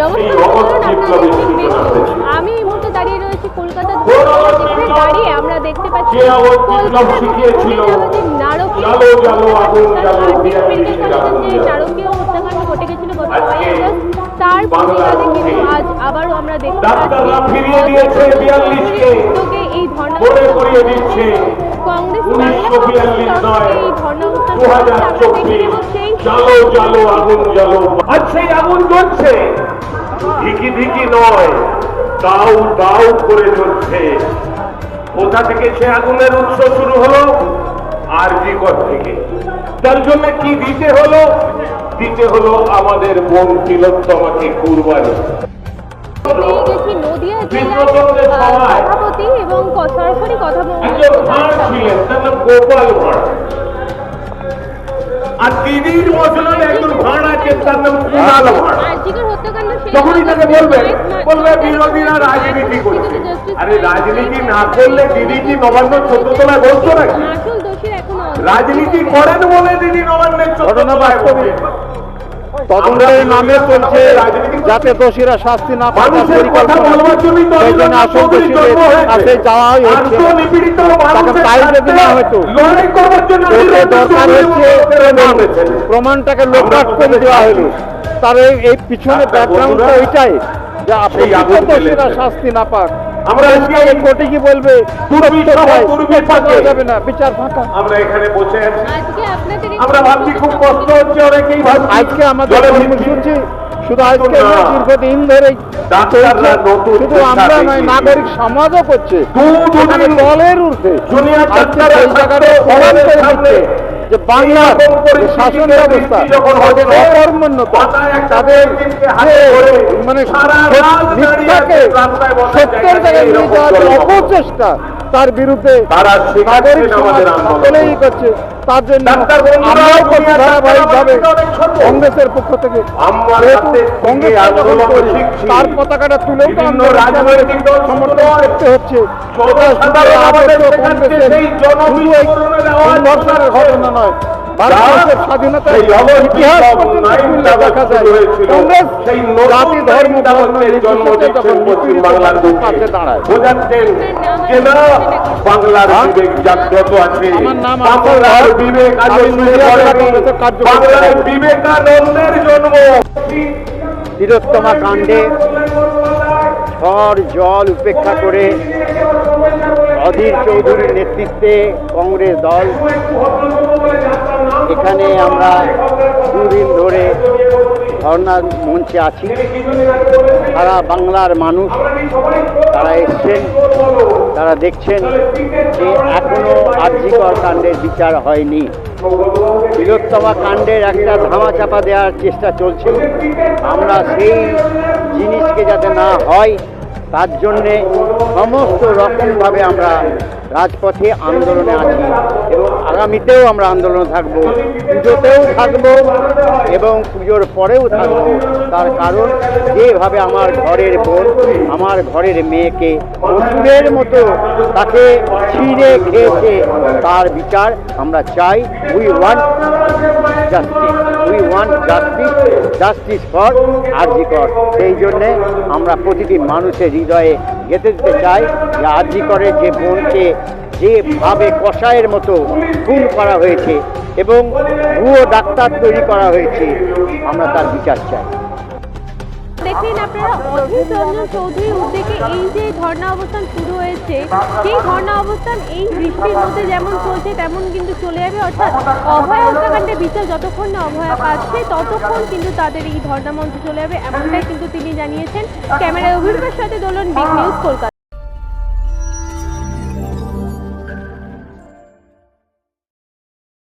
নমস্কার। আমি এই মুহূর্তে দাঁড়িয়ে রয়েছি কলকাতার যেখানে দাঁড়িয়ে আমরা দেখতে পাচ্ছি নারকীয় হত্যাকাণ্ড ঘটে গেছিল গত তার প্রতিবাদে কিন্তু আজ আবারও আমরা দেখতে পাচ্ছি ফিরিয়ে দিয়েছে 42 কে। উদ্যোগে এই ধর্ণা কংগ্রেস আগুন জ্বলছে। ধিকি ধিকি নয় দাউ দাউ করে চলছে। কোথা থেকে সে আগুনের উৎস শুরু হলো? আর জিকর থেকে। তার জন্য কি দিতে হলো? দিতে হলো আমাদের বোন তিলোত্তমাকে কুরবানি। সভাপতি এবং সরাসরি কথা গোপাল ভাঁড়। আর দিদির বদলে তাকে বলবে বলবে বিরোধীরা রাজনীতি করছে আরে রাজনীতি না করলে দিদি কি নবান্ন চোদ্দ তলায় বলছো নাকি। রাজনীতি করেন বলে দিদি নবান্নের চোদ্দ তলায় বলছে। তদন্তের নামে চলছে যাতে দোষীরা শাস্তি না পায় সেই জন্য আসল দোষীদের কাছে যাওয়াই হচ্ছে তাই যদি দরকার হচ্ছে প্রমাণ। প্রমাণটাকে লোকপাট করে দেওয়া হলো তার এই- পিছনে আচ্ছা, ব্যাকগ্রাউন্ডটা বন্ধুরা, ওইটাই যে আপনি দোষীরা শাস্তি না পাক। আমরা কোর্টে কি বলবে বিচার যাবে না বিচার ফাঁকা। আমরা এখানে বসে আছি। আমরা ভাবছি খুব কষ্ট হচ্ছে অনেকেই ভাবছি আজকে আমাদের কর্মসূচি শুধু আজকে দীর্ঘদিন নতুন শুধু আমরা নয় নাগরিক সমাজও করছে। দলের আজকে সেই জায়গাটা যে বাংলার শাসন ব্যবস্থা তাদের অকর্মণ্যতা তাদের মেয়েকে হাতে যে ধরে মানে মিথ্যাকে সত্যের জায়গায় নিয়ে যাওয়ার অপচেষ্টা তার বিরুদ্ধে তারা শেখাচ্ছেন নাগরিক সমাজ সকলেই করছে তার জন্য। কংগ্রেসের পক্ষ থেকে কংগ্রেস। তার পতাকাটা তুলেও তো রাজনৈতিক সমর্থন করতে হচ্ছে কংগ্রেসের ঘটনা নয় ভারতবর্ষের ইতিহাস দেখা যায়। কংগ্রেস জাতি ধর্ম বাংলার মানুষের পাশে দাঁড়ায়। বোঝাচ্ছেন যে না বাংলার হ্যাঁ? বিবেক জাগ্রত আছে। বাংলার বিবেক। বাংলার বিবেকানন্দের জন্ম। কাণ্ডে ঝড় জল উপেক্ষা করে অধীর চৌধুরীর নেতৃত্বে কংগ্রেস দল। এখানে আমরা দুদিন ধরে ধর্নার মঞ্চে আছি। সারা বাংলার মানুষ তারা এসছেন, তারা দেখছেন যে এখনও আর্যিকর কাণ্ডের বিচার হয়নি। তিলোত্তমা কাণ্ডের একটা ধামাচাপা দেওয়ার চেষ্টা চলছে। আমরা সেই জিনিসকে যাতে না হয় তার জন্যে সমস্ত রকমভাবে আমরা রাজপথে আন্দোলনে আছি এবং আগামীতেও আমরা আন্দোলনে থাকব, পুজোতেও থাকব এবং পুজোর পরেও থাকব। তার কারণ যেভাবে আমার ঘরের বোন, আমার ঘরের মেয়েকে অসুরের মতো তাকে ছিঁড়ে খেয়েছে, তার বিচার আমরা চাই। We want justice we want justice justice for RG Kar সেই জন্যে আমরা প্রতিটি মানুষের হৃদয়ে গেঁথে দিতে চাই যে আরজিকরের যে বোনকে যেভাবে কষায়ের মতো খুন করা হয়েছে এবং ভুয়ো ডাক্তার তৈরি করা হয়েছে, আমরা তার বিচার চাই। দেখলেন আপনারা অধীর রঞ্জন চৌধুরীর উদ্যোগে এই যে ধর্ণা অবস্থান শুরু হয়েছে, সেই ধর্ণা অবস্থান এই বৃষ্টির মধ্যে যেমন চলছে, তেমন কিন্তু চলে যাবে। অর্থাৎ অভয় হত্যাকাণ্ডের বিচার যতক্ষণ না অভয়া পাচ্ছে, ততক্ষণ কিন্তু তাদের এই ধর্ণা মঞ্চে চলে যাবে, এমনটাই কিন্তু তিনি জানিয়েছেন। ক্যামেরায় অভিরূপের সাথে দোলন বিগ নিউজ কলকাতা।